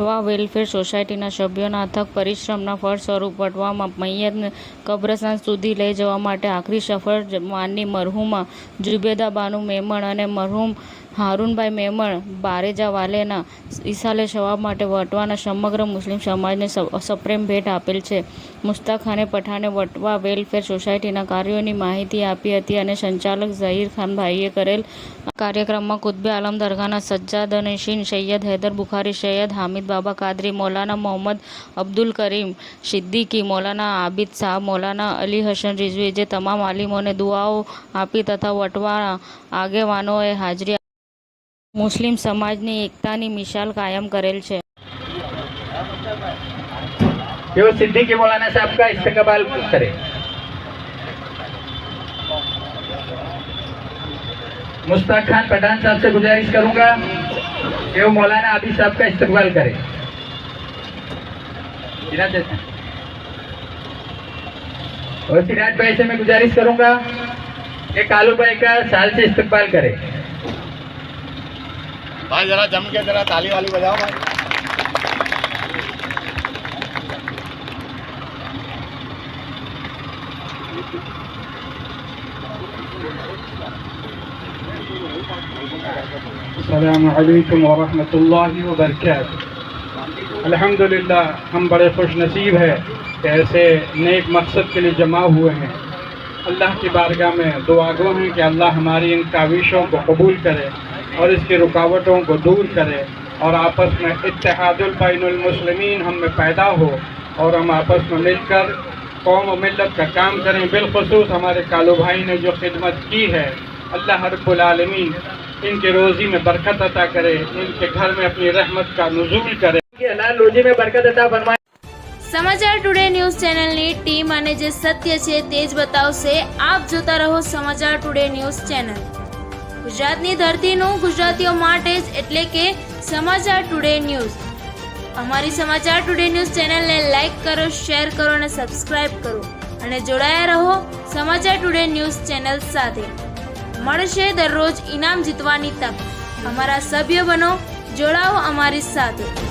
Vatva welfare સોસાયટીના સભ્યોના અથક પરિશ્રમના ફળ સ્વરૂપ વટવામાં મૈયતને કબ્રસ્તાન સુધી લઈ જવા માટે આખરી સફર માનની મરહુમા જુબેદા બાનુ મેમણ અને મરહુમ હારૂનભાઈ મેમણ, બારેજા વાલેના ઈસાલે શવાબ માટે વટવાના સમગ્ર મુસ્લિમ સમાજને સપ્રેમ ભેટ આપેલ છે. મુસ્તાક ખાને પઠાને વટવા વેલફેર સોસાયટીના કાર્યોની માહિતી આપી હતી અને સંચાલક ઝહીર ખાનભાઈએ કરેલ કાર્યક્રમમાં કુતબે આલમ દરગાહના સજ્જાદ નશીન સૈયદ હૈદર બુખારી, સૈયદ હામિદ બાબા કાદરી, મૌલાના મોહમ્મદ અબ્દુલ કરીમ સિદ્દીકી, મૌલાના આબિદ શાહ, મૌલાના અલી હસન રિઝવી જે તમામ આલિમોને દુઆઓ આપી તથા વટવા આગેવાનોએ હાજરી મુસ્લિમ સમાજની એકતાની મિસાલ કાયમ કરેલ છે जो सिद्दीकी मौलाना साहब का इस्तकबाल करे मुश्ताक खान पठान साहब से गुजारिश करूंगा कि वो मौलाना आबिद साहब का इस्तकबाल करे सिराज जैसा। और सिराज भाई से मैं गुजारिश करूंगा कि कालू भाई का साल से इस्तकबाल करे بھائی، ذرا جم کے ذرا تالی والی بجاؤ بھائی۔ السلام علیکم ورحمۃ اللہ وبرکاتہ۔ الحمد للہ ہم بڑے خوش نصیب ہیں کہ ایسے نیک مقصد کے لیے جمع ہوئے ہیں۔ اللہ کی بارگاہ میں دعا گو ہیں کہ اللہ ہماری ان کاوشوں کو قبول کرے۔ और इसकी रुकावटों को दूर करे और आपस में इत्तेहादुल बैनुल मुस्लिमीन हम में पैदा हो और हम आपस में मिलकर कौम और मिलत का काम करें बिलखसूस हमारे कालू भाई ने जो खिदमत की है अल्लाह रब्बुल आलमीन इनके रोज़ी में बरकत अता करे इनके घर में अपनी रहमत का नुजूल करे कि हलाल रोजी में बरकत अता फरमाए સમાચાર ટુડે ન્યૂઝ ચેનલની ટીમ અને જે સત્ય છે તે જ બતાવશે આપ જોતા રહો સમાચાર ટુડે ન્યૂઝ ચેનલ ગુજરાતની ધરતીનું ગુજરાતીઓ માટે જ એટલે કે સમાચાર ટુડે ન્યૂઝ. અમારી સમાચાર ટુડે ન્યૂઝ ચેનલને લાઈક કરો, શેર કરો અને સબસ્ક્રાઇબ કરો. અને જોડાયા રહો સમાચાર ટુડે ન્યૂઝ ચેનલ સાથે. મળશે દરરોજ ઇનામ જીતવાની તક. અમારા સભ્ય બનો, જોડાઓ અમારી સાથે.